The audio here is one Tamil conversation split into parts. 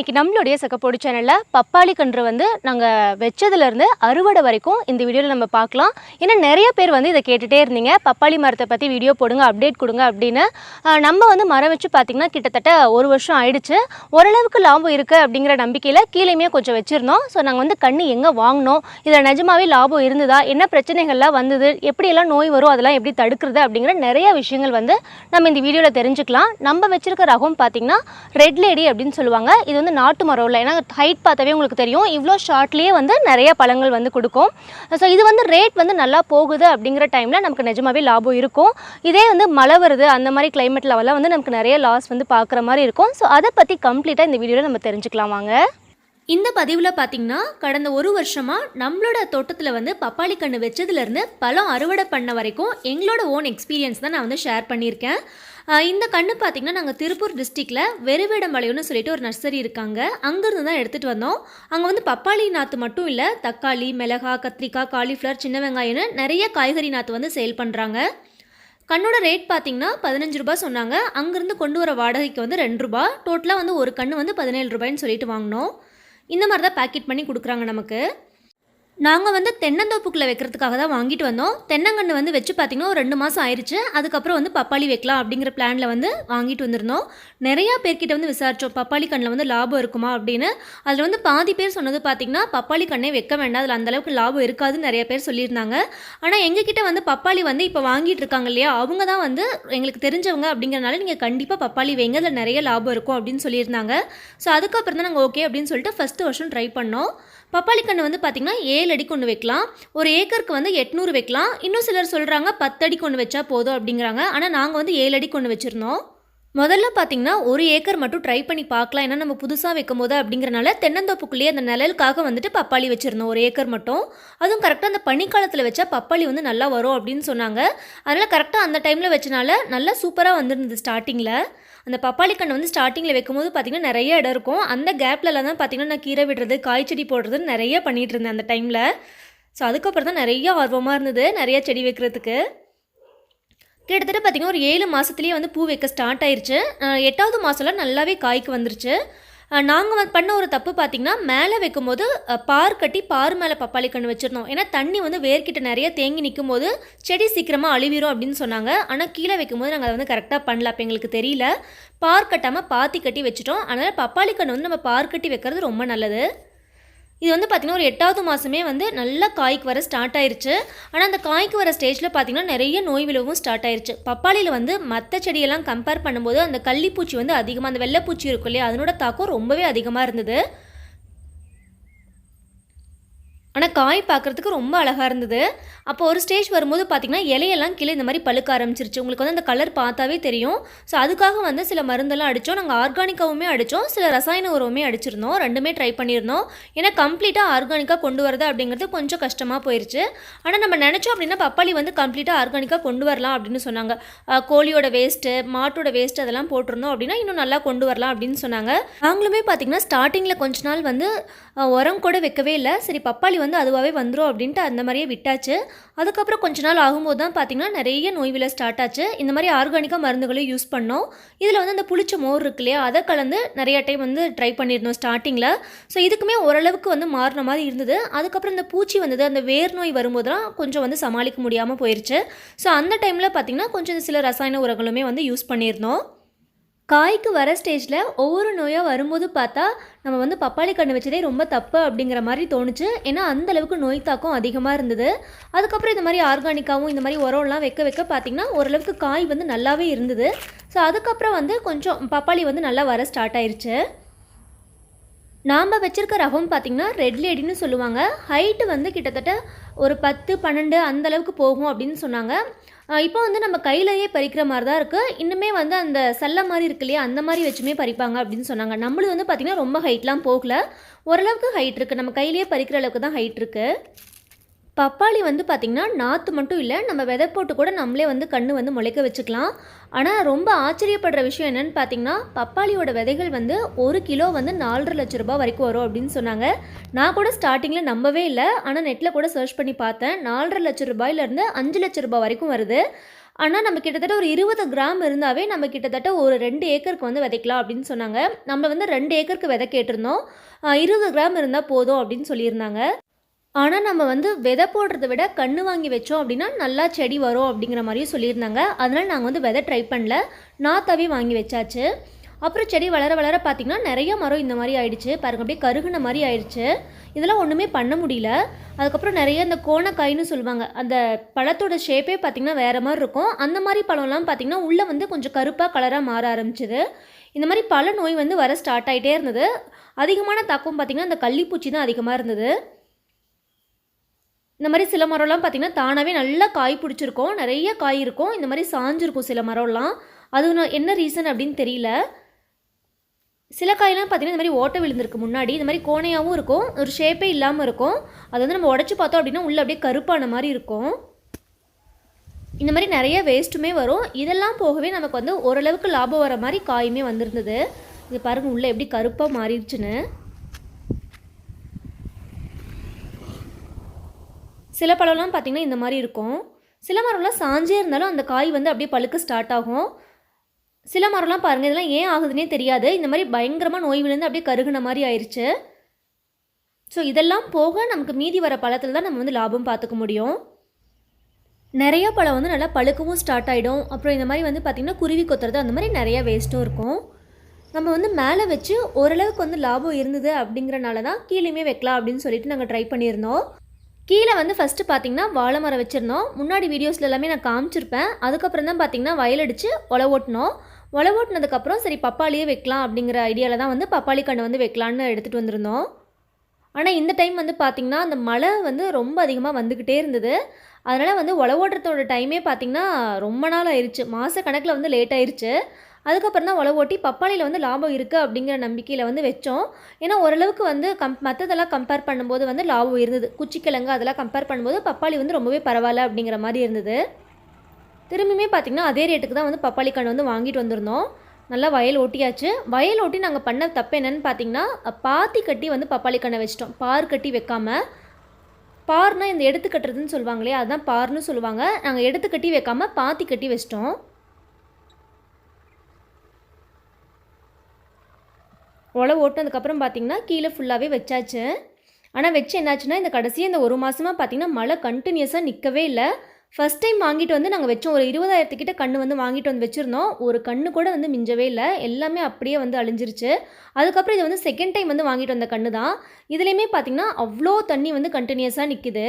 இன்றைக்கி நம்மளுடைய சக்கப்போடு சேனலில் பப்பாளி கன்று வந்து நாங்கள் வச்சதுலேருந்து அறுவடை வரைக்கும் இந்த வீடியோவில் நம்ம பார்க்கலாம். ஏன்னா நிறைய பேர் வந்து இதை கேட்டுகிட்டே இருந்தீங்க. பப்பாளி மரத்தை பற்றி வீடியோ போடுங்க அப்டேட் கொடுங்க அப்படின்னு. நம்ம வந்து மரம் வச்சு பார்த்திங்கன்னா கிட்டத்தட்ட ஒரு வருஷம் ஆயிடுச்சு. ஓரளவுக்கு லாபம் இருக்குது அப்படிங்கிற நம்பிக்கையில் கீழேயுமே கொஞ்சம் வச்சுருந்தோம். ஸோ நாங்கள் வந்து கண்ணு எங்கே வாங்கினோம்? இதில் நிஜமாவே லாபம் இருந்ததா? என்ன பிரச்சனைகள்லாம் வந்தது? எப்படியெல்லாம் நோய் வரும்? அதெல்லாம் எப்படி தடுக்கிறது? அப்படிங்கிற நிறைய விஷயங்கள் வந்து நம்ம இந்த வீடியோவில் தெரிஞ்சுக்கலாம். நம்ம வச்சுருக்க ரகம் பார்த்திங்கன்னா ரெட் லேடி அப்படின்னு சொல்லுவாங்க. இது வந்து நாட்டு மரம் இல்லை. ஏன்னா ஹைட் பார்த்தாவே உங்களுக்கு தெரியும். இவ்வளோ ஷார்ட்லேயே வந்து நிறைய பழங்கள் வந்து கொடுக்கும். ஸோ இது வந்து ரேட் வந்து நல்லா போகுது அப்படிங்கிற டைமில் நமக்கு நிஜமாகவே லாபம் இருக்கும். இதே வந்து மழை வருது அந்த மாதிரி கிளைமேட் லெவலில் வந்து நமக்கு நிறைய லாஸ் வந்து பார்க்குற மாதிரி இருக்கும். ஸோ அதை பற்றி கம்ப்ளீட்டாக இந்த வீடியோவில் நம்ம தெரிஞ்சுக்கலாம் வாங்க. இந்த பதிவில் பார்த்தீங்கன்னா கடந்த ஒரு வருஷமாக நம்மளோட தோட்டத்தில் வந்து பப்பாளி கன்று வச்சதுலேருந்து பழம் அறுவடை பண்ண வரைக்கும் எங்களோட ஓன் எக்ஸ்பீரியன்ஸ் தான் நான் வந்து ஷேர் பண்ணியிருக்கேன். இந்த கன்று பார்த்தீங்கன்னா நாங்கள் திருப்பூர் டிஸ்ட்ரிக்டில் வெறுவேடம்பாளையம்னு சொல்லிட்டு ஒரு நர்சரி இருக்காங்க. அங்கேருந்து தான் எடுத்துகிட்டு வந்தோம். அங்கே வந்து பப்பாளி நாற்று மட்டும் இல்லை தக்காளி மிளகா கத்திரிக்காய் காலிஃப்ளவர் சின்ன வெங்காயம்னு நிறைய காய்கறி நாற்று வந்து சேல் பண்ணுறாங்க கண்ணோட ரேட் பார்த்தீங்கன்னா பதினஞ்சு ரூபா சொன்னாங்க. அங்கேருந்து கொண்டு வர வாடகைக்கு வந்து ரெண்டு ரூபா. டோட்டலாக வந்து ஒரு கன்று வந்து பதினேழு ரூபாய்ன்னு சொல்லிட்டு வாங்கினோம். இந்த மாதிரி தான் பேக்கெட் பண்ணி கொடுக்குறாங்க நமக்கு. நாங்கள் வந்து தென்னந்தோப்புக்குள்ளே வைக்கிறதுக்காக தான் வாங்கிட்டு வந்தோம். தென்னங்கன்று வந்து வச்சு பார்த்திங்கன்னா ஒரு ரெண்டு மாதம் ஆயிடுச்சு அதுக்கப்புறம் வந்து பப்பாளி வைக்கலாம் அப்படிங்கிற பிளானில் வந்து வாங்கிட்டு வந்திருந்தோம். நிறையா பேர்கிட்ட வந்து விசாரித்தோம் பப்பாளி கண்ணில் வந்து லாபம் இருக்குமா அப்படின்னு. அதில் வந்து பாதி பேர் சொன்னது பார்த்திங்கன்னா பப்பாளி கண்ணே வைக்க வேண்டாம். அதில் அந்தளவுக்கு லாபம் இருக்காதுன்னு நிறைய பேர் சொல்லியிருந்தாங்க. ஆனால் எங்ககிட்ட வந்து பப்பாளி வந்து இப்போ வாங்கிட்டு இருக்காங்க இல்லையா? அவங்க தான் வந்து எங்களுக்கு தெரிஞ்சவங்க அப்படிங்கிறனால நீங்கள் கண்டிப்பாக பப்பாளி வைங்க. அதில் நிறைய லாபம் இருக்கும் அப்படின்னு சொல்லியிருந்தாங்க. ஸோ அதுக்கப்புறம் தான் நாங்கள் ஓகே அப்படின்னு சொல்லிட்டு ஃபஸ்ட்டு வருஷம் ட்ரை பண்ணோம். பப்பாளி கன்று வந்து பார்த்திங்கன்னா ஏழு அடிக்கு ஒன்று வைக்கலாம். ஒரு ஏக்கருக்கு வந்து எட்நூறு வைக்கலாம். இன்னும் சிலர் சொல்கிறாங்க பத்து அடிக்கு ஒன்று வச்சா போதும் அப்படிங்கிறாங்க. ஆனால் நாங்கள் வந்து ஏழு அடிக்கு ஒன்று வச்சுருந்தோம். முதல்ல பார்த்தீங்கன்னா ஒரு ஏக்கர் மட்டும் ட்ரை பண்ணி பார்க்கலாம் ஏன்னா நம்ம புதுசாக வைக்கும் போது அப்படிங்கிறனால தென்னந்தோப்புக்குள்ளேயே அந்த நிழலுக்காக வந்துட்டு பப்பாளி வச்சுருந்தோம். ஒரு ஏக்கர் மட்டும். அதுவும் கரெக்டாக அந்த பனிக்காலத்தில் வச்சா பப்பாளி வந்து நல்லா வரும் அப்படின்னு சொன்னாங்க. அதனால் கரெக்டாக அந்த டைமில் வச்சனால நல்லா சூப்பராக வந்துருந்தது ஸ்டார்டிங்கில் அந்த பப்பாளி கண்ணை வந்து ஸ்டார்டிங்கில் வைக்கும்போது பார்த்திங்கன்னா நிறைய இடம் இருக்கும். அந்த கேப்லலாம் தான் பார்த்திங்கன்னா நான் கீரை விடுறது காய் செடி போடுறது நிறைய பண்ணிகிட்டு இருந்தேன் அந்த டைமில் ஸோ அதுக்கப்புறம் தான் நிறைய ஆர்வமாக இருந்தது நிறைய செடி வைக்கிறதுக்கு. கிட்டத்தட்ட பார்த்திங்கன்னா ஒரு ஏழு மாதத்துலேயே வந்து பூ வைக்க ஸ்டார்ட் ஆயிடுச்சு எட்டாவது மாதம்லாம் நல்லாவே காய்க்கு வந்துருச்சு. நாங்கள் பண்ண ஒரு தப்பு பார்த்திங்கன்னா மேலே வைக்கும்போது பார் கட்டி பார் மேலே பப்பாளி கன்று வச்சுருந்தோம். ஏன்னா தண்ணி வந்து வேர்க்கிட்ட நிறைய தேங்கி நிற்கும் போது செடி சீக்கிரமாக அழிவிரும் அப்படின்னு சொன்னாங்க. ஆனால் கீழே வைக்கும்போது நாங்கள் அதை வந்து கரெக்டாக பண்ணல. அப்போ எங்களுக்கு தெரியல. பார் கட்டாமல் பாத்தி கட்டி வச்சுட்டோம். அதனால் பப்பாளி கன்று வந்து நம்ம பார் கட்டி வைக்கிறது ரொம்ப நல்லது. இது வந்து பார்த்திங்கன்னா ஒரு எட்டாவது மாதமே வந்து நல்லா காய்க்கு வர ஸ்டார்ட் ஆயிருச்சு. ஆனால் அந்த காய்க்கு வர ஸ்டேஜில் பார்த்திங்கன்னா நிறைய நோய் விழவும் ஸ்டார்ட் ஆயிருச்சு. பப்பாளியில் வந்து மற்ற செடியெல்லாம் கம்பேர் பண்ணும்போது அந்த கள்ளிப்பூச்சி வந்து அதிகமாக அந்த வெள்ளைப்பூச்சி இருக்கும் இல்லையா அதனோட தாக்கம் ரொம்பவே அதிகமாக இருந்தது. ஆனால் காய் பார்க்குறதுக்கு ரொம்ப அழகாக இருந்தது. அப்போ ஒரு ஸ்டேஜ் வரும்போது பார்த்திங்கன்னா இலையெல்லாம் கீழே இந்த மாதிரி பழுக்க ஆரம்பிச்சிருச்சு. உங்களுக்கு வந்து அந்த கலர் பார்த்தாவே தெரியும். ஸோ அதுக்காக வந்து சில மருந்தெல்லாம் அடித்தோம் நாங்கள் ஆர்கானிக்காவுமே அடித்தோம் சில ரசாயன உரவுமே அடிச்சிருந்தோம். ரெண்டுமே ட்ரை பண்ணியிருந்தோம். ஏன்னா கம்ப்ளீட்டாக ஆர்கானிக்காக கொண்டு வரது அப்படிங்கிறது கொஞ்சம் கஷ்டமாக போயிடுச்சு ஆனால் நம்ம நினச்சோம் அப்படின்னா பப்பாளி வந்து கம்ப்ளீட்டாக ஆர்கானிக்காக கொண்டு வரலாம் அப்படின்னு சொன்னாங்க. கோழியோட வேஸ்ட்டு மாட்டோட வேஸ்ட் அதெல்லாம் போட்டிருந்தோம் அப்படின்னா இன்னும் நல்லா கொண்டு வரலாம் அப்படின்னு சொன்னாங்க. நாங்களுமே பார்த்திங்கன்னா ஸ்டார்டிங்கில் கொஞ்ச நாள் வந்து உரம் கூட வைக்கவே இல்லை. சரி பப்பாளி வந்து அதுவாகவே வந்துடும் அப்படின்ட்டு அந்த மாதிரியே விட்டாச்சு. அதுக்கப்புறம் கொஞ்ச நாள் ஆகும்போது தான் பார்த்திங்கன்னா நிறைய நோய் விலை ஸ்டார்ட் ஆச்சு. இந்த மாதிரி ஆர்கானிக்காக மருந்துகளையும் யூஸ் பண்ணோம். இதில் வந்து அந்த புளிச்ச மோர் இருக்கு இல்லையா அதை கலந்து நிறைய டைம் வந்து ட்ரை பண்ணியிருந்தோம் ஸ்டார்டிங்கில் ஸோ இதுக்குமே ஓரளவுக்கு வந்து மாறின மாதிரி இருந்தது. அதுக்கப்புறம் இந்த பூச்சி வந்தது அந்த வேர் நோய் வரும்போதெல்லாம் கொஞ்சம் வந்து சமாளிக்க முடியாமல் போயிடுச்சு ஸோ அந்த டைமில் பார்த்திங்கன்னா கொஞ்சம் சில ரசாயன உரங்களுமே வந்து யூஸ் பண்ணியிருந்தோம். காய்க்கு வர ஸ்டேஜில் ஒவ்வொரு நோயாக வரும்போது பார்த்தா நம்ம வந்து பப்பாளி கன்று வச்சதே ரொம்ப தப்பு அப்படிங்கிற மாதிரி தோணுச்சு. ஏன்னா அந்தளவுக்கு நோய் தாக்கம் அதிகமாக இருந்தது. அதுக்கப்புறம் இந்த மாதிரி ஆர்கானிக்காகவும் இந்த மாதிரி உரம்லாம் வைக்க வைக்க பார்த்திங்கன்னா ஓரளவுக்கு காய் வந்து நல்லாவே இருந்தது. ஸோ அதுக்கப்புறம் வந்து கொஞ்சம் பப்பாளி வந்து நல்லா வர ஸ்டார்ட் ஆயிடுச்சு நாம் வச்சிருக்க ரகம் பார்த்திங்கன்னா ரெட் லேடின்னு சொல்லுவாங்க. ஹைட்டு வந்து கிட்டத்தட்ட ஒரு பத்து பன்னெண்டு அந்த அளவுக்கு போகும் அப்படின்னு சொன்னாங்க. இப்போ வந்து நம்ம கையிலேயே பறிக்கிற மாதிரி தான் இருக்குது இன்னுமே வந்து அந்த சல்லை மாதிரி இருக்கு இல்லையா அந்த மாதிரி வச்சுமே பறிப்பாங்க அப்படின்னு சொன்னாங்க. நம்மளுது வந்து பார்த்திங்கன்னா ரொம்ப ஹைட்லாம் போகல. ஓரளவுக்கு ஹைட் இருக்குது நம்ம கையிலேயே பறிக்கிற அளவுக்கு தான் ஹைட் இருக்குது பப்பாளி வந்து பார்த்திங்கன்னா நாற்று மட்டும் இல்லை நம்ம விதை போட்டு கூட நம்மளே வந்து கண்ணு வந்து முளைக்க வச்சுக்கலாம். ஆனால் ரொம்ப ஆச்சரியப்படுற விஷயம் என்னன்னு பார்த்தீங்கன்னா பப்பாளியோட விதைகள் வந்து ஒரு கிலோ வந்து நாலரை லட்ச ரூபா வரைக்கும் வரும் அப்படின்னு சொன்னாங்க. நான் கூட ஸ்டார்டிங்கில் நம்பவே இல்லை. ஆனால் நெட்டில் கூட சர்ச் பண்ணி பார்த்தேன். நாலரை லட்ச ரூபாயிலேருந்து அஞ்சு லட்ச ரூபாய் வரைக்கும் வருது. ஆனால் நம்ம கிட்டத்தட்ட ஒரு இருபது கிராம் இருந்தாவே நம்ம கிட்டத்தட்ட ஒரு ரெண்டு ஏக்கருக்கு வந்து விதைக்கலாம் அப்படின்னு சொன்னாங்க. நம்ம வந்து ரெண்டு ஏக்கருக்கு விதை கேட்டிருந்தோம். இருபது கிராம் இருந்தால் போதும் அப்படின்னு சொல்லியிருந்தாங்க. ஆனால் நம்ம வந்து விதை போடுறத விட கன்று வாங்கி வச்சோம் அப்படின்னா நல்லா செடி வரும் அப்படிங்கிற மாதிரியும் சொல்லியிருந்தாங்க. அதனால் நாங்கள் வந்து விதை ட்ரை பண்ணல. நாத்தாவே வாங்கி வச்சாச்சு. அப்புறம் செடி வளர வளர பார்த்திங்கன்னா நிறைய மரம் இந்த மாதிரி ஆயிடுச்சு. பாருங்க அப்படியே கருகுன மாதிரி ஆயிடுச்சு. இதெல்லாம் ஒன்றுமே பண்ண முடியல. அதுக்கப்புறம் நிறைய இந்த கோணக்காய்னு சொல்லுவாங்க. அந்த பழத்தோட ஷேப்பே பார்த்திங்கன்னா வேறு மாதிரி இருக்கும். அந்த மாதிரி பழம்லாம் பார்த்திங்கன்னா உள்ளே வந்து கொஞ்சம் கருப்பாக கலராக மாற ஆரம்பிச்சிது. இந்த மாதிரி பல நோய் வந்து வர ஸ்டார்ட் ஆகிட்டே இருந்தது. அதிகமான தாக்கம் பார்த்திங்கன்னா அந்த கள்ளிப்பூச்சி தான் அதிகமாக இருந்தது. இந்த மாதிரி சில மரம்லாம் பார்த்திங்கன்னா தானாகவே நல்லா காய் பிடிச்சிருக்கும். நிறைய காய் இருக்கும். இந்த மாதிரி சாஞ்சிருக்கும் சில மரம்லாம். அது நான் என்ன ரீசன் அப்படின்னு தெரியல. சில காயெல்லாம் பார்த்திங்கன்னா இந்த மாதிரி ஓட்டை விழுந்திருக்கு முன்னாடி. இந்த மாதிரி கோணையாகவும் இருக்கும். ஒரு ஷேப்பே இல்லாமல் இருக்கும். அது வந்து நம்ம உடச்சி பார்த்தோம் அப்படின்னா உள்ளே அப்படியே கருப்பான மாதிரி இருக்கும். இந்த மாதிரி நிறைய வேஸ்ட்டுமே வரும். இதெல்லாம் போகவே நமக்கு வந்து ஓரளவுக்கு லாபம் வர மாதிரி காயுமே வந்திருந்தது. இது பாருங்கள் உள்ளே எப்படி கருப்பாக மாறிடுச்சுன்னு. சில பழம்லாம் பார்த்திங்கன்னா இந்த மாதிரி இருக்கும். சில மரம்லாம் சாஞ்சே இருந்தாலும் அந்த காய் வந்து அப்படியே பழுக்க ஸ்டார்ட் ஆகும். சில மரம்லாம் பாருங்கள் இதெல்லாம் ஏன் ஆகுதுன்னே தெரியாது. இந்த மாதிரி பயங்கரமாக நோய் விழுந்து அப்படியே கருகுன மாதிரி ஆயிடுச்சு ஸோ இதெல்லாம் போக நமக்கு மீதி வர பழத்தில் தான் நம்ம வந்து லாபம் பார்த்துக்க முடியும். நிறைய பழம் வந்து நல்லா பழுக்கவும் ஸ்டார்ட் ஆகிடும் அப்புறம் இந்த மாதிரி வந்து பார்த்திங்கன்னா குருவி கொத்துறது அந்த மாதிரி நிறைய வேஸ்ட்டும் இருக்கும். நம்ம வந்து மேலே வச்சு ஓரளவுக்கு வந்து லாபம் இருந்தது அப்படிங்கிறனால தான் கீழேயுமே வைக்கலாம் அப்படின்னு சொல்லிட்டு நாங்கள் ட்ரை பண்ணியிருந்தோம். கீழே வந்து ஃபஸ்ட்டு பார்த்தீங்கன்னா வாழை மரம் வச்சுருந்தோம். முன்னாடி வீடியோஸில் எல்லாமே நான் காமிச்சிருப்பேன். அதுக்கப்புறம் தான் பார்த்தீங்கன்னா வயல் அடித்து ஒலை ஓட்டினோம். ஒலை ஓட்டினதுக்கப்புறம் சரி பப்பாளியே வைக்கலாம் அப்படிங்கிற ஐடியாவில் தான் வந்து பப்பாளி கன்று வந்து வைக்கலான்னு எடுத்துகிட்டு வந்திருந்தோம். ஆனால் இந்த டைம் வந்து பார்த்திங்கன்னா அந்த மழை வந்து ரொம்ப அதிகமாக வந்துக்கிட்டே இருந்தது. அதனால் வந்து ஒலை ஓட்டுறதோட டைமே பார்த்திங்கன்னா ரொம்ப நாள் ஆயிடுச்சு மாத கணக்கில் வந்து லேட் ஆயிடுச்சு அதுக்கப்புறம் தான் உழவு ஓட்டி பப்பாளியில் வந்து லாபம் இருக்குது அப்படிங்கிற நம்பிக்கையில் வந்து வச்சோம். ஏன்னா ஓரளவுக்கு வந்து கம் மற்றதெல்லாம் கம்பேர் பண்ணும்போது வந்து லாபம் இருந்தது குச்சிக்கிழங்கு அதெல்லாம் கம்பேர் பண்ணும்போது பப்பாளி வந்து ரொம்பவே பரவாயில்ல அப்படிங்கிற மாதிரி இருந்தது. திரும்பியுமே பார்த்திங்கன்னா அதே ரேட்டுக்கு தான் வந்து பப்பாளி கண் வந்து வாங்கிட்டு வந்திருந்தோம். நல்லா வயல் ஓட்டியாச்சு. வயல் ஓட்டி நாங்கள் பண்ண தப்பு என்னென்னு பார்த்தீங்கன்னா பாத்தி கட்டி வந்து பப்பாளி கண்ணை வச்சிட்டோம். பார் கட்டி வைக்காம. பார்னால் இந்த எடுத்து கட்டுறதுன்னு சொல்லுவாங்களே அதுதான் பார்னு சொல்லுவாங்க. நாங்கள் எடுத்து கட்டி வைக்காமல் பாத்தி கட்டி வச்சிட்டோம். உழவு ஓட்டினதுக்கப்புறம் பார்த்தீங்கன்னா கீழே ஃபுல்லாகவே வச்சாச்சு. ஆனால் வச்சு என்னாச்சுன்னா இந்த கடைசி இந்த ஒரு மாதமாக பார்த்தீங்கன்னா மழை கண்டினியூஸாக நிற்கவே இல்லை. ஃபஸ்ட் டைம் வாங்கிட்டு வந்து நாங்கள் வச்சோம். ஒரு இருபதாயிரத்துக்கிட்ட கன்று வந்து வாங்கிட்டு வந்து வச்சுருந்தோம். ஒரு கன்று கூட வந்து மிஞ்சவே இல்லை. எல்லாமே அப்படியே வந்து அழிஞ்சிருச்சு. அதுக்கப்புறம் இது வந்து செகண்ட் டைம் வந்து வாங்கிட்டு வந்த கன்று தான் இதுலேயுமே பார்த்தீங்கன்னா அவ்வளோ தண்ணி வந்து கண்டினியூஸாக நிற்கிது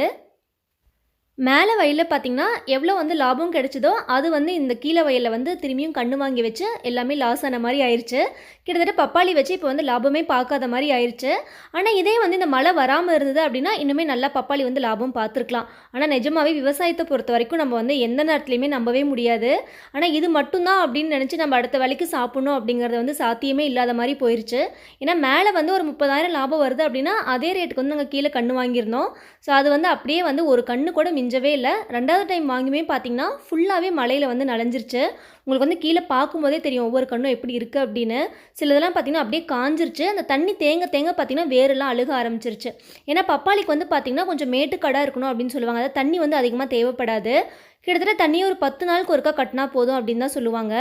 மேலே வயலில் பார்த்தீங்கன்னா எவ்வளோ வந்து லாபம் கிடைச்சதோ அது வந்து இந்த கீழே வயலில் வந்து திரும்பியும் கண்ணு வாங்கி வச்சு எல்லாமே லாஸ் ஆன மாதிரி ஆயிடுச்சு கிட்டத்தட்ட பப்பாளி வச்சு இப்போ வந்து லாபமே பார்க்காத மாதிரி ஆயிடுச்சு ஆனால் இதே வந்து இந்த மழை வராமல் இருந்தது அப்படின்னா இன்னுமே நல்லா பப்பாளி வந்து லாபம் பார்த்துருக்கலாம். ஆனால் நிஜமாகவே விவசாயத்தை பொறுத்த வரைக்கும் நம்ம வந்து எந்த நேரத்துலையுமே நம்பவே முடியாது. ஆனால் இது மட்டும்தான் அப்படின்னு நினச்சி நம்ம அடுத்த வேலைக்கு சாப்பிட்ணும் அப்படிங்கிறது வந்து சாத்தியமே இல்லாத மாதிரி போயிடுச்சு ஏன்னா மேலே வந்து ஒரு முப்பதாயிரம் லாபம் வருது அப்படின்னா அதே ரேட்டுக்கு வந்து நாங்கள் கீழே கண்ணு வாங்கியிருந்தோம். ஸோ அது வந்து அப்படியே வந்து ஒரு கண்ணு கூட மிஞ்சவே இல்லை. ரெண்டாவது டைம் வாங்கியுமே பார்த்தீங்கன்னா ஃபுல்லாகவே மலையில் வந்து நனைஞ்சிருச்சு. உங்களுக்கு வந்து கீழே பார்க்கும்போதே தெரியும் ஒவ்வொரு கண்ணும் எப்படி இருக்குது அப்படின்னு. சிலதெல்லாம் பார்த்தீங்கன்னா அப்படியே காஞ்சிருச்சு. அந்த தண்ணி தேங்க தேங்க பார்த்தீங்கன்னா வேரெல்லாம் அழுக ஆரம்பிச்சிருச்சு. ஏன்னா பப்பாளிக்கு வந்து பார்த்தீங்கன்னா கொஞ்சம் மேட்டுக்கடாக இருக்கணும் அப்படின்னு சொல்லுவாங்க. அதாவது தண்ணி வந்து அதிகமாக தேவைப்படாது. கிட்டத்தட்ட தண்ணியை ஒரு பத்து நாளுக்கு ஒருக்கா கட்டினா போதும் அப்படின்னு தான் சொல்லுவாங்க.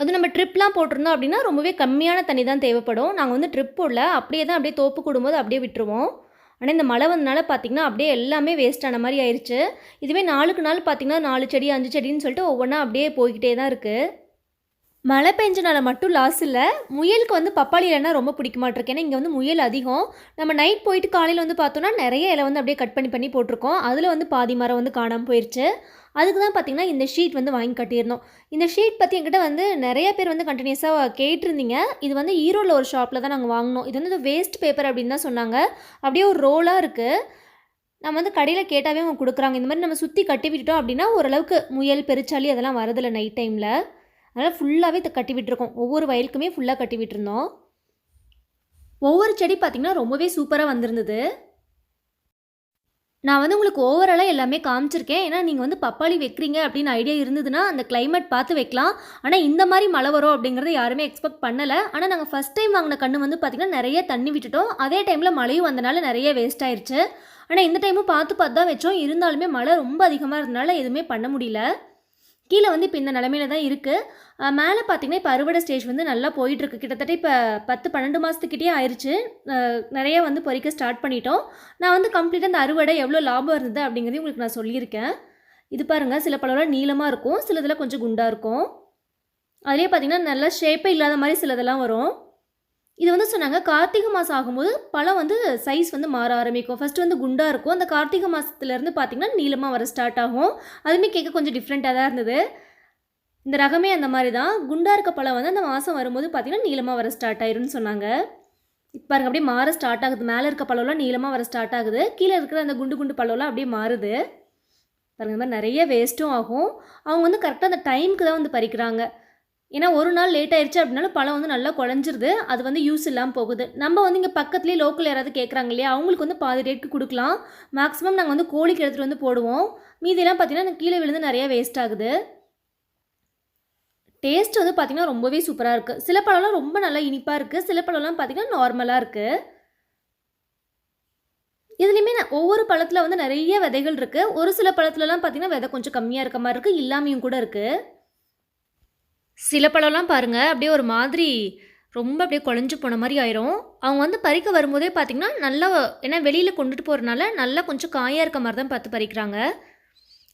அது நம்ம ட்ரிப்லாம் போட்டிருந்தோம் அப்படின்னா ரொம்பவே கம்மியான தண்ணி தான் தேவைப்படும். நாங்கள் வந்து ட்ரிப் போடல. அப்படியே தான் அப்படியே தோப்பு கூடும்போது அப்படியே விட்டுருவோம். ஆனால் இந்த மழை வந்தனால பார்த்திங்கன்னா அப்படியே எல்லாமே வேஸ்ட் ஆன மாதிரி ஆயிடுச்சு இதுவே நாளுக்கு நாள் பார்த்திங்கன்னா நாலு செடி அஞ்சு செடின்னு சொல்லிட்டு ஒவ்வொன்றா அப்படியே போய்கிட்டே தான் இருக்குது மழை பெஞ்சனால மட்டும் லாஸ் இல்லை. முயலுக்கு வந்து பப்பாளி இலைனா ரொம்ப பிடிக்க மாட்டிருக்கு ஏன்னா இங்கே வந்து முயல் அதிகம். நம்ம நைட் போயிட்டு காலையில் வந்து பார்த்தோன்னா நிறைய இலை வந்து அப்படியே கட் பண்ணி பண்ணி போட்டிருக்கோம். அதில் வந்து பாதி மரம் வந்து காணாமல் போயிடுச்சு அதுக்கு தான் பார்த்திங்கன்னா இந்த ஷீட் வந்து வாங்கி கட்டியிருந்தோம். இந்த ஷீட் பற்றி என்கிட்ட வந்து நிறைய பேர் வந்து கண்டினியூஸாக கேட்டிருந்தீங்க. இது வந்து ஈரோடில் ஒரு ஷாப்பில் தான் நாங்கள் வாங்கினோம். இது வந்து வேஸ்ட் பேப்பர் அப்படின்னு தான் சொன்னாங்க. அப்படியே ஒரு ரோலாக இருக்குது நம்ம வந்து கடையில் கேட்டாவே அவங்க கொடுக்குறாங்க. இந்த மாதிரி நம்ம சுற்றி கட்டி விட்டுட்டோம் அப்படின்னா ஓரளவுக்கு முயல் பெருச்சாளி அதெல்லாம் வரதில்லை நைட் டைமில் அதனால் ஃபுல்லாகவே கட்டி விட்டுருக்கோம். ஒவ்வொரு வயலுக்குமே ஃபுல்லாக கட்டி விட்டுருந்தோம். ஒவ்வொரு செடி பார்த்திங்கன்னா ரொம்பவே சூப்பராக வந்திருந்தது. நான் வந்து உங்களுக்கு ஓவராலாக எல்லாமே காமிச்சிருக்கேன். ஏன்னா நீங்கள் வந்து பப்பாளி வைக்கிறீங்க அப்படின்னு ஐடியா இருந்ததுன்னா அந்த கிளைமேட் பார்த்து வைக்கலாம். ஆனால் இந்த மாதிரி மழை வரும் அப்படிங்கிறத யாருமே எக்ஸ்பெக்ட் பண்ணலை. ஆனால் நாங்கள் ஃபஸ்ட் டைம் வாங்கின கண்ணு வந்து பார்த்திங்கன்னா நிறைய தண்ணி விட்டுட்டோம். அதே டைமில் மழையும் வந்தனால நிறைய வேஸ்ட் ஆயிடுச்சு ஆனால் இந்த டைமும் பார்த்து பார்த்து தான் வச்சோம். இருந்தாலுமே மழை ரொம்ப அதிகமாக இருந்தனால எதுவுமே பண்ண முடியல. கீழே வந்து இப்போ இந்த நிலமையில தான் இருக்குது மேலே பார்த்தீங்கன்னா இப்போ அறுவடை ஸ்டேஜ் வந்து நல்லா போயிட்டுருக்கு. கிட்டத்தட்ட இப்போ பத்து பன்னெண்டு மாதத்துக்கிட்டே ஆயிடுச்சு நிறைய வந்து பொறிக்க ஸ்டார்ட் பண்ணிட்டோம். நான் வந்து கம்ப்ளீட்டாக அந்த அறுவடை எவ்வளோ லாபம் இருந்தது அப்படிங்கிறதையும் உங்களுக்கு நான் சொல்லியிருக்கேன். இது பாருங்கள் சில பழம்லாம் நீளமாக இருக்கும் சிலதெல்லாம் கொஞ்சம் குண்டாக இருக்கும். அதுலேயே பார்த்தீங்கன்னா நல்லா ஷேப்பே இல்லாத மாதிரி சிலதெல்லாம் வரும். இது வந்து சொன்னாங்க கார்த்திகை மாதம் ஆகும்போது பழம் வந்து சைஸ் வந்து மாற ஆரம்பிக்கும். ஃபஸ்ட்டு வந்து குண்டாக இருக்கும். அந்த கார்த்திகை மாதத்துலேருந்து பார்த்தீங்கன்னா நீளமாக வர ஸ்டார்ட் ஆகும். அதுவுமே கேட்க கொஞ்சம் டிஃப்ரெண்ட்டாக தான் இருந்தது. இந்த ரகமே அந்த மாதிரி தான். குண்டாக இருக்க பழம் வந்து அந்த மாதம் வரும்போது பார்த்திங்கன்னா நீளமாக வர ஸ்டார்ட் ஆயிரும்னு சொன்னாங்க. இப்போ பாருங்க அப்படியே மாற ஸ்டார்ட் ஆகுது. மேலே இருக்க பழம்லாம் நீளமாக வர ஸ்டார்ட் ஆகுது. கீழே இருக்கிற அந்த குண்டு குண்டு பழம்லாம் அப்படியே மாறுது. பாருங்க இந்த மாதிரி நிறைய வேஸ்ட்டும் ஆகும். அவங்க வந்து கரெக்டாக அந்த டைமுக்கு தான் வந்து பறிக்கிறாங்க. ஏன்னா ஒரு நாள் லேட் ஆயிடுச்சு அப்படின்னாலும் பழம் வந்து நல்லா குழஞ்சிருது. அது வந்து யூஸ் இல்லாமல் போகுது. நம்ம வந்து இங்கே பக்கத்துலேயே லோக்கல் யாராவது கேட்குறாங்க இல்லையா? அவங்களுக்கு வந்து பாதி ரேட்டுக்கு கொடுக்கலாம். மேக்ஸிமம் நாங்கள் வந்து கோழிக்கு எடுத்துகிட்டு வந்து போடுவோம். மீதியெல்லாம் பார்த்தீங்கன்னா கீழே விழுந்து நிறைய வேஸ்ட் ஆகுது. டேஸ்ட் வந்து பார்த்திங்கன்னா ரொம்பவே சூப்பராக இருக்குது சில பழம்லாம் ரொம்ப நல்லா இனிப்பாக இருக்குது சில பழம்லாம் பார்த்திங்கன்னா நார்மலாக இருக்குது இதுலேயுமே நான் ஒவ்வொரு பழத்தில் வந்து நிறைய விதைகள் இருக்குது ஒரு சில பழத்துலலாம் பார்த்திங்கன்னா விதை கொஞ்சம் கம்மியாக இருக்க மாதிரி இருக்குது இல்லாமையும் கூட இருக்குது சில பழம்லாம் பாருங்கள் அப்படியே ஒரு மாதிரி ரொம்ப அப்படியே குழஞ்சு போன மாதிரி ஆயிரும். அவங்க வந்து பறிக்க வரும்போதே பார்த்திங்கன்னா நல்லா ஏன்னா வெளியில் கொண்டுட்டு போகிறனால நல்லா கொஞ்சம் காயாக இருக்க மாதிரி தான் பார்த்து பறிக்கிறாங்க.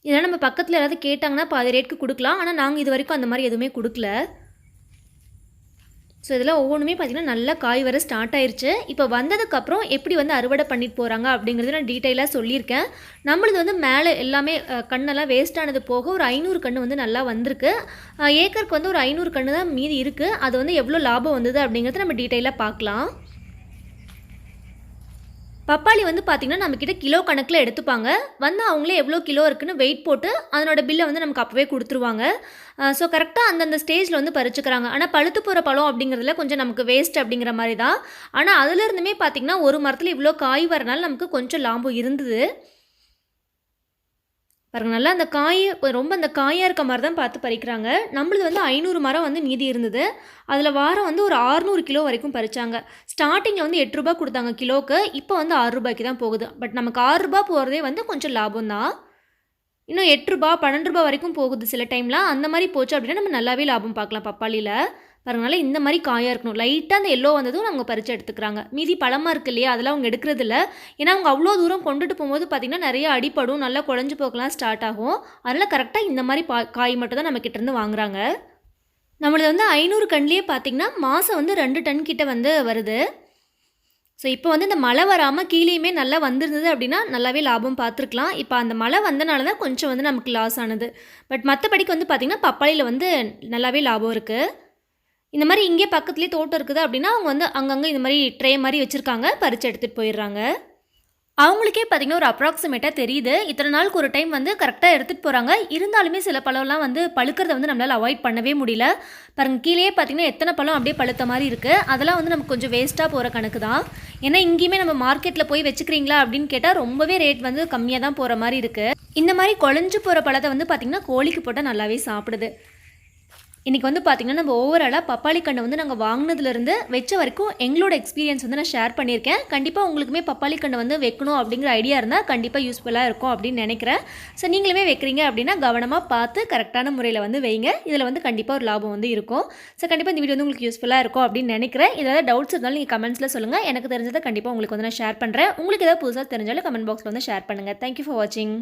இதெல்லாம் நம்ம பக்கத்தில் யாராவது கேட்டாங்கன்னா பாதி ரேட்டுக்கு கொடுக்கலாம். ஆனால் நாங்கள் இது வரைக்கும் அந்த மாதிரி எதுவுமே கொடுக்கல. ஸோ இதெல்லாம் ஒவ்வொன்றுமே பார்த்திங்கன்னா நல்லா காய் வர ஸ்டார்ட் ஆயிடுச்சு இப்போ வந்ததுக்கப்புறம் எப்படி வந்து அறுவடை பண்ணிட்டு போகிறாங்க அப்படிங்கிறது நான் டீட்டெயிலாக சொல்லியிருக்கேன். நம்மளது வந்து மேலே எல்லாமே கண்ணெல்லாம் வேஸ்ட் ஆனது போக ஒரு ஐநூறு கன்று வந்து நல்லா வந்திருக்கு. ஏக்கருக்கு வந்து ஒரு ஐநூறு கன்று தான் மீதி இருக்குது அது வந்து எவ்வளோ லாபம் வந்தது அப்படிங்கிறத நம்ம டீட்டெயிலாக பார்க்கலாம். பப்பாளி வந்து பார்த்திங்கன்னா நம்மக்கிட்ட கிலோ கணக்கில் எடுத்துப்பாங்க. வந்து அவங்களே எவ்வளோ கிலோ இருக்குன்னு வெயிட் போட்டு அதனோட பில்லை வந்து நமக்கு அப்போவே கொடுத்துருவாங்க. ஸோ கரெக்டாக அந்தந்த ஸ்டேஜில் வந்து பறிச்சுக்கிறாங்க. ஆனால் பழுத்து போகிற பழம் அப்படிங்கிறதுல கொஞ்சம் நமக்கு வேஸ்ட் அப்படிங்கிற மாதிரி தான் ஆனால் அதுலேருந்துமே பார்த்திங்கன்னா ஒரு மரத்தில் இவ்வளோ காய் வரனால நமக்கு கொஞ்சம் லாபம் இருந்தது. பாருங்கள் நல்லா அந்த காய் ரொம்ப அந்த காயாக இருக்க மாதிரி தான் பார்த்து பறிக்கிறாங்க. நம்மளது வந்து ஐநூறு மரம் வந்து மீதி இருந்தது. அதில் வாரம் வந்து ஒரு 600 கிலோ வரைக்கும் பறிச்சாங்க. ஸ்டார்டிங்கில் வந்து எட்டு ரூபா கொடுத்தாங்க கிலோவுக்கு இப்போ வந்து ஆறு ரூபாய்க்கு தான் போகுது. பட் நமக்கு ஆறு ரூபா போகிறதே வந்து கொஞ்சம் லாபம் தான். இன்னும் எட்டு ரூபா பன்னெண்டு ரூபா வரைக்கும் போகுது சில டைம்லாம் அந்த மாதிரி போச்சு அப்படின்னா நம்ம நல்லாவே லாபம் பார்க்கலாம் பப்பாளியில் பாருங்கனால இந்த மாதிரி காயாக இருக்கணும். லைட்டாக அந்த எல்லோ வந்ததும் அவங்க பறித்து எடுத்துக்கிறாங்க. மீதி பழமாக இருக்கு இல்லையா? அதெல்லாம் அவங்க எடுக்கிறது இல்லை ஏன்னா அவங்க அவ்வளோ தூரம் கொண்டுட்டு போகும்போது பார்த்திங்கன்னா நிறைய அடிப்படும் நல்லா குழஞ்சு போக்கலாம் ஸ்டார்ட் ஆகும். அதனால் கரெக்டாக இந்த மாதிரி பா காய் மட்டும் தான் நம்மக்கிட்டேருந்து வாங்குறாங்க. நம்மளது வந்து ஐநூறு கண்லேயே பார்த்திங்கன்னா மாதம் வந்து ரெண்டு டன் கிட்ட வந்து வருது. ஸோ இப்போ வந்து இந்த மழை வராமல் கீழேயுமே நல்லா வந்திருந்தது அப்படின்னா நல்லாவே லாபம் பார்த்துருக்கலாம் இப்போ அந்த மழை வந்தனால தான் கொஞ்சம் வந்து நமக்கு லாஸ் ஆனது. பட் மற்றபடிக்கு வந்து பார்த்திங்கன்னா பப்பாளியில் வந்து நல்லாவே லாபம் இருக்குது இந்த மாதிரி இங்கே பக்கத்துலேயே தோட்டம் இருக்குது அப்படின்னா அவங்க வந்து அங்கங்கே இந்த மாதிரி ட்ரே மாதிரி வச்சுருக்காங்க பறித்து எடுத்துகிட்டு போயிடுறாங்க. அவங்களுக்கே பார்த்திங்கன்னா ஒரு அப்ராக்சிமேட்டாக தெரியுது. இத்தனை நாளுக்கு ஒரு டைம் வந்து கரெக்டாக எடுத்துகிட்டு போகிறாங்க இருந்தாலுமே சில பழம்லாம் வந்து பழுக்கிறத வந்து நம்மளால் அவாய்ட் பண்ணவே முடியல. பாருங்கள் கீழேயே பார்த்திங்கன்னா எத்தனை பழம் அப்படியே பழுத்த மாதிரி இருக்குது அதெல்லாம் வந்து நமக்கு கொஞ்சம் வேஸ்ட்டாக போகிற கணக்கு தான். ஏன்னா இங்கேயுமே நம்ம மார்க்கெட்டில் போய் வச்சுக்கிறீங்களா அப்படின்னு கேட்டால் ரொம்பவே ரேட் வந்து கம்மியாக தான் போகிற மாதிரி இருக்குது இந்த மாதிரி குழஞ்சு போகிற பழத்தை வந்து பார்த்திங்கன்னா கோழிக்கு போட்டால் நல்லாவே சாப்பிடுது. இன்றைக்கி வந்து பார்த்திங்கன்னா நம்ம ஓவராலாக பப்பாளி கண்ணை வந்து நாங்கள் வாங்கினதுலேருந்து வச்ச வரைக்கும் எங்களோட எக்ஸ்பீரியன்ஸ் வந்து நான் ஷேர் பண்ணியிருக்கேன். கண்டிப்பாக உங்களுக்குமே பப்பாளி கண்ணை வந்து வைக்கணும் அப்படிங்கிற ஐடியா இருந்தால் கண்டிப்பாக யூஸ்ஃபுல்லாக இருக்கும் அப்படின்னு நினைக்கிறேன். ஸோ நீங்களுமே வைக்கிறீங்க அப்படின்னா கவனமாக பார்த்து கரெக்டான முறையில் வந்து வைங்க. இதில் வந்து கண்டிப்பாக ஒரு லாபம் வந்து இருக்கும். ஸோ கண்டிப்பாக இந்த வீடியோ வந்து உங்களுக்கு யூஸ்ஃபுல்லாக இருக்கும் அப்படின்னு நினைக்கிறேன். இதில் டவுட்ஸ் இருந்தாலும் நீங்கள் கமெண்ட்ஸில் சொல்லுங்கள் எனக்கு தெரிஞ்சதை கண்டிப்பாக உங்களுக்கு வந்து நான் ஷேர் பண்ணுறேன் உங்களுக்கு ஏதாவது புதுசாக தெரிஞ்சாலும் கமெண்ட் பாக்ஸில் வந்து ஷேர் பண்ணுங்கள் தேங்க்யூ ஃபார் வாட்சிங்